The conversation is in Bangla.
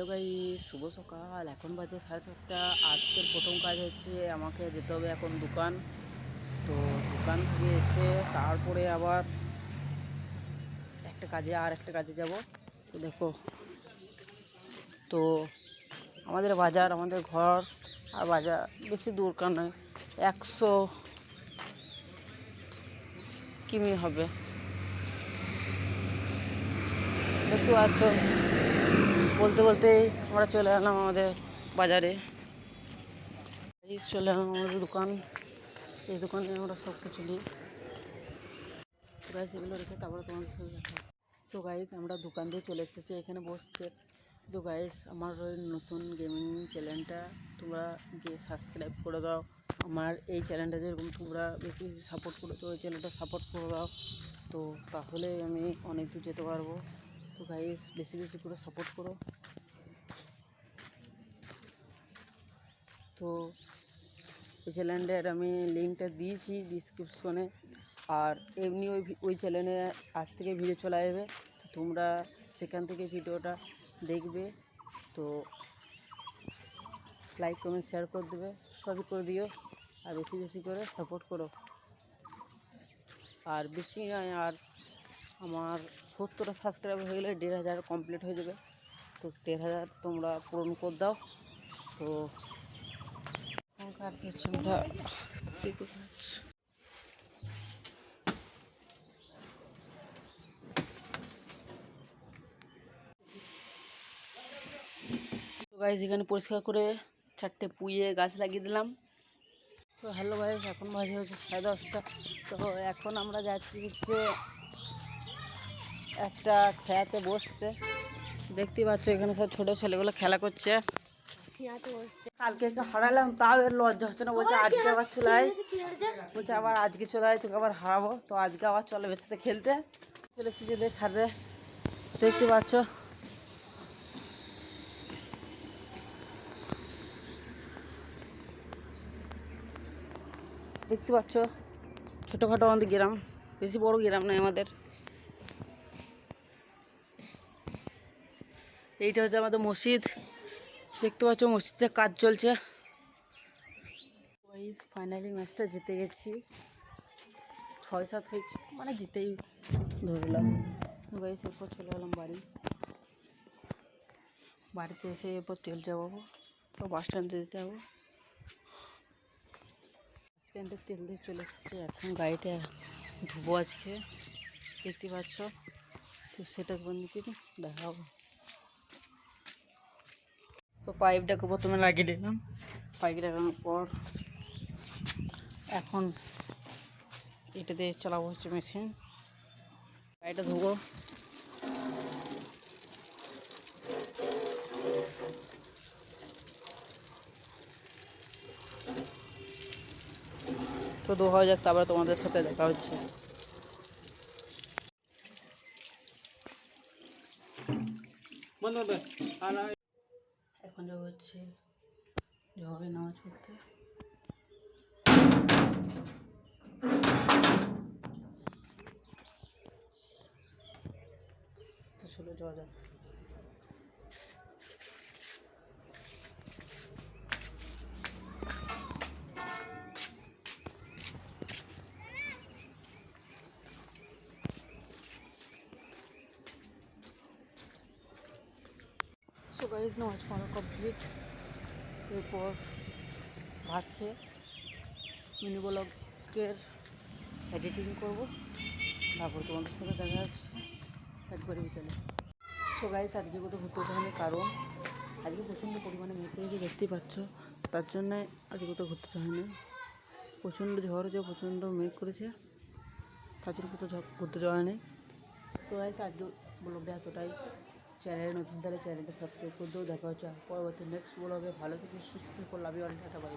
হ্যালো গাই শুভ সকাল। এখন বাজে সাড়ে সাতটা। আজকের প্রথম কাজ হচ্ছে আমাকে যেতে হবে এখন দোকান। তো দোকান থেকে এসে তারপরে আবার একটা কাজে, আর একটা কাজে যাব। তো দেখো, তো আমাদের বাজার, আমাদের ঘর আর বাজার বেশি দূরকার নয়, একশো কিমি হবে। দেখতে পাচ্ছ? বলতে বলতেই আমরা চলে এলাম আমাদের বাজারে। চলে এলাম আমাদের দোকান। এই দোকানে আমরা সব কিছু নিই। গাইস এগুলো রেখে তারপরে তোমাদের সাথে দেখা তো গাইস আমরা দোকান দিয়ে চলে এসেছি। এখানে বসতে। তো গাইস আমার ওই নতুন গেমিং চ্যানেলটা তোমরা গিয়ে সাবস্ক্রাইব করে দাও। আমার এই চ্যানেলটা যেরকম তোমরা বেশি বেশি সাপোর্ট করো তো ওই চ্যানেলটা সাপোর্ট করে দাও। তো তাহলে আমি অনেক দূর যেতে পারব। তো গাইস বেশি বেশি করে সাপোর্ট করো। তো ওই চ্যানেলের আমি লিঙ্কটা দিয়েছি ডিসক্রিপশনে আর এমনি ওই ওই চ্যানেলে আজ থেকে ভিডিও চলে তো তোমরা সেখান থেকে ভিডিওটা দেখবে। তো লাইক কমেন্ট শেয়ার করে দেবে। সবই করে দিও। আর বেশি বেশি করে সাপোর্ট করো। আর বেশি নয়, আর আমার সত্তরটা সাবস্ক্রাইবার হয়ে গেলে দেড় হাজার কমপ্লিট হয়ে যাবে। তো দেড় হাজার তোমরা পূরণ করে দাও। তো এখনকার এখানে পরিষ্কার করে চারটে পুইয়ে গাছ লাগিয়ে দিলাম। তো হ্যালো গাইজ এখন বাজে হচ্ছে সাড়ে দশটা। তো এখন আমরা যাচ্ছি হচ্ছে একটা ছায়াতে বসতে দেখতে পাচ্ছ এখানে সব ছোটো ছেলেগুলো খেলা করছে। কালকে হারালাম, তাও এর লজ্জা হচ্ছে না। বলছে, আজকে আবার চলে বলছে, আবার আজকে চলে আয় তোকে আবার হারাবো। তো আজকে আবার চলে বেঁচে খেলতে। চলে এসেছি যে ছাড়বে দেখতে পাচ্ছ। দেখতে পাচ্ছ, ছোটোখাটো আমাদের গ্রাম। বেশি বড় গ্রাম নয় আমাদের। এইটা হচ্ছে আমাদের মসজিদ। দেখতে পাচ্ছ মসজিদে কাজ চলছে। ফাইনালি ম্যাচটা জিতে গেছি। ছয় সাত হয়েছে মানে জিতেই ধরলাম। গাইস এরপর চলে গেলাম বাড়ি। বাড়িতে এসে এরপর তেল চাপাবো, তো বাস স্ট্যান্ডে যেতে যাব বাস স্ট্যান্ডে তেল দিয়ে চলে এসেছে, এখন গাড়িটা ধুবো আজকে। দেখতে পাচ্ছ, তো সেটা তোমাদেরকে দেখাবো তো পাইপটাকে প্রথমে লাগিয়ে দিলাম। পাইপ লাগানোর পর এখন এটা দিয়ে চালাবো হচ্ছে মেশিন। গাড়িটা ধুবো। তো দু হাজার তারপরে তোমাদের সাথে দেখা হচ্ছে। হচ্ছে জহরে নামাজ পড়তে। তো চলো যাওয়া যাক। গাইজ নামাজ পড়া কমপ্লিট এরপর ভাত খেয়ে মিনি ব্লগের এডিটিং করব। তারপর তোমাদের সাথে দেখা যাচ্ছে একবারে বিকেলে। সো গাইজ আজকে কোথাও ঘুরতে যাওয়ার কারণ? আজকে প্রচণ্ড পরিমাণে মেঘ হয়েছে দেখতেই পাচ্ছ, তার জন্যে আজকে কোথাও ঘুরতে যাওয়া প্রচণ্ড ঝড় হয়েছে প্রচণ্ড মেঘ করেছে, তার জন্য কোথাও ঘুরতে যাওয়া হয়নি। তো গাইজ আজকে ব্লগটা এতটাই। চ্যানেলে নতুন তাহলে চ্যানেলটা সাবস্ক্রাইব করে দেও। দেখা হচ্ছে পরবর্তী নেক্সট ব্লগে ভালো থেকে, সুস্থ থেকে। লাভি অনেক টাটা বাই